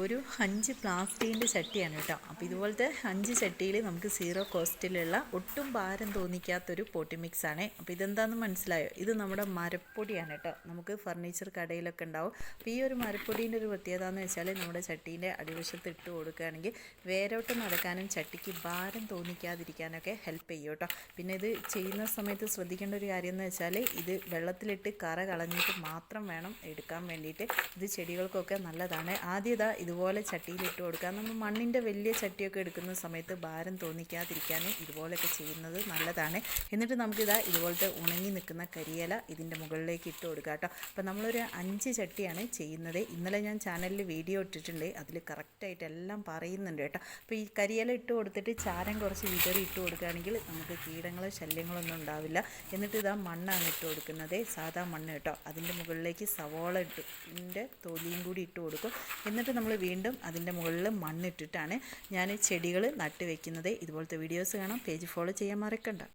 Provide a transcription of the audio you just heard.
ഒരു അഞ്ച് പ്ലാസ്റ്റിക്കിന്റെ ചട്ടിയാണ് കേട്ടോ. അപ്പോൾ ഇതുപോലത്തെ അഞ്ച് ചട്ടിയിൽ നമുക്ക് സീറോ കോസ്റ്റിലുള്ള ഒട്ടും ഭാരം തോന്നിക്കാത്തൊരു പോട്ടി മിക്സ് ആണ് അപ്പോൾ ഇതെന്താണെന്ന് മനസ്സിലായോ? ഇത് നമ്മുടെ മരപ്പൊടിയാണ് കേട്ടോ. നമുക്ക് ഫർണിച്ചർ കടയിലൊക്കെ ഉണ്ടാവും. അപ്പോൾ ഈ ഒരു മരപ്പൊടീന്റെ ഒരു പ്രത്യേകത എന്ന് വെച്ചാൽ നമ്മുടെ ചട്ടീന്റെ അടിവശത്ത് ഇട്ട് കൊടുക്കുകയാണെങ്കിൽ വേരോട്ട് നടക്കാനും ചട്ടിക്ക് ഭാരം തോന്നിക്കാതിരിക്കാനൊക്കെ ഹെൽപ്പ് ചെയ്യും കേട്ടോ. പിന്നെ ഇത് ചെയ്യുന്ന സമയത്ത് ശ്രദ്ധിക്കേണ്ട ഒരു കാര്യം എന്ന് വെച്ചാൽ ഇത് വെള്ളത്തിലിട്ട് കറ കളഞ്ഞിട്ട് മാത്രം വേണം എടുക്കാൻ വേണ്ടിയിട്ട്. ഇത് ചെടികൾക്കൊക്കെ നല്ലതാണ്. ആദ്യം ഇതാ ഇതുപോലെ ചട്ടിയിലിട്ട് കൊടുക്കുക. നമ്മൾ മണ്ണിന്റെ വലിയ ചട്ടിയൊക്കെ എടുക്കുന്ന സമയത്ത് ഭാരം തോന്നിക്കാതിരിക്കാൻ ഇതുപോലെയൊക്കെ ചെയ്യുന്നത് നല്ലതാണ്. എന്നിട്ട് നമുക്കിതാ ഇതുപോലത്തെ ഉണങ്ങി നിൽക്കുന്ന കരിയില ഇതിന്റെ മുകളിലേക്ക് ഇട്ട് കൊടുക്കുക കേട്ടോ. അപ്പോൾ നമ്മളൊരു അഞ്ച് ചട്ടിയാണ് ചെയ്യുന്നത്. ഇന്നലെ ഞാൻ ചാനലിൽ വീഡിയോ ഇട്ടിട്ടുണ്ട്. അതിൽ കറക്റ്റായിട്ട് എല്ലാം പറയുന്നുണ്ട് കേട്ടോ. അപ്പോൾ ഈ കരിയില ഇട്ട് കൊടുത്തിട്ട് ചാരം കുറച്ച് വിതറി ഇട്ട് കൊടുക്കുകയാണെങ്കിൽ നമുക്ക് കീടങ്ങളോ ശല്യങ്ങളോ ഒന്നും ഉണ്ടാവില്ല. എന്നിട്ട് ഇതാ മണ്ണാണ് ഇട്ട് കൊടുക്കുന്നത്. സാധാ മണ്ണ് കേട്ടോ. അതിന്റെ മുകളിലേക്ക് സവോള ഇട്ട് ഇതിന്റെ തൊലിയും കൂടി ഇട്ട് കൊടുക്കും. എന്നിട്ട് നമ്മൾ വീണ്ടും അതിന്റെ മുകളിൽ മണ്ണിട്ടിട്ടാണ് ഞാൻ ചെടികൾ നട്ട് വെക്കുന്നത് ഇതുപോലത്തെ വീഡിയോസ് കാണാം. പേജ് ഫോളോ ചെയ്യാൻ മറക്കണ്ട.